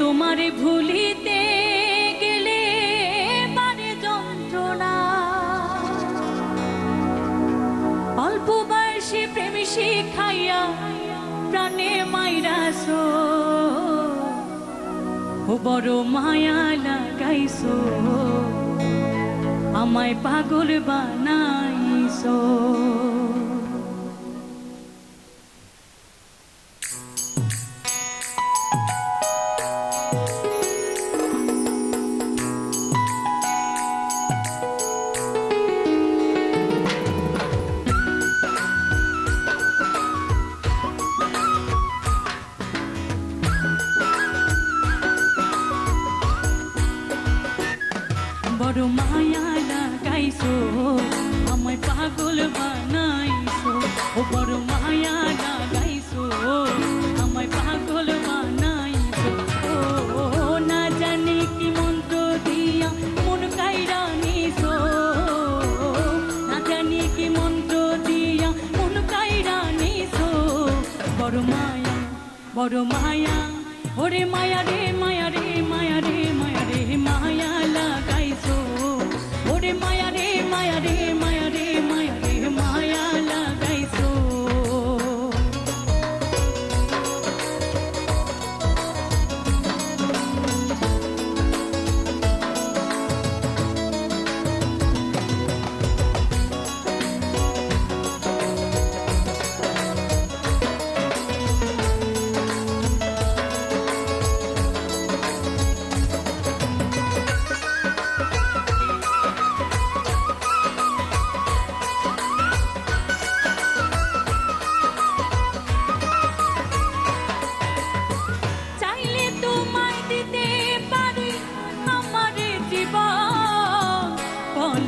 তোমারে ভুলিতে গেলে মানে যন্ত্রণা। অল্প বয়সে প্রেম শিখাইয়া প্রাণে মাইরাস ও বড় মায়া লাগাইস আমায় পাগল বানাইস বড় মায়া কি দিয়া কি দিয়া মায়া মায়া, ওরে মায়া রে মায়া রে মায়া রে মায়া রে, মায়া লাগাইছো। ওরে মায়া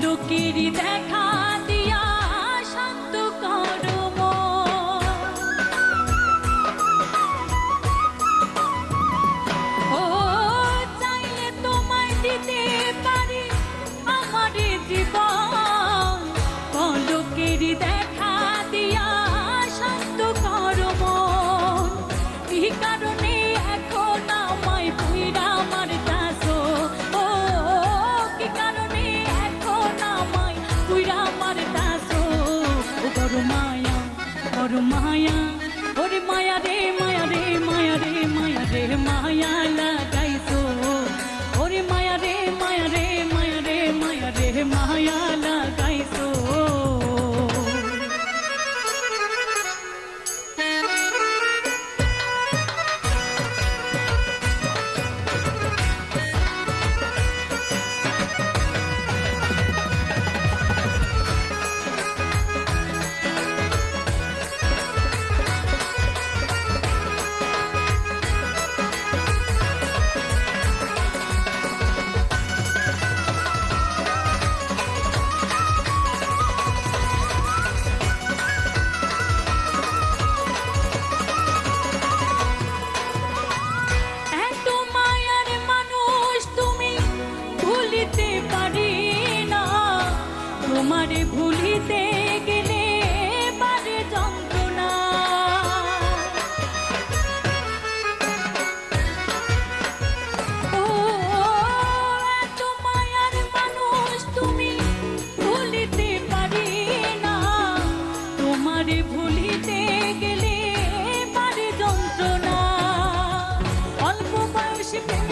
দুঃখেরই দেখা মায়ালা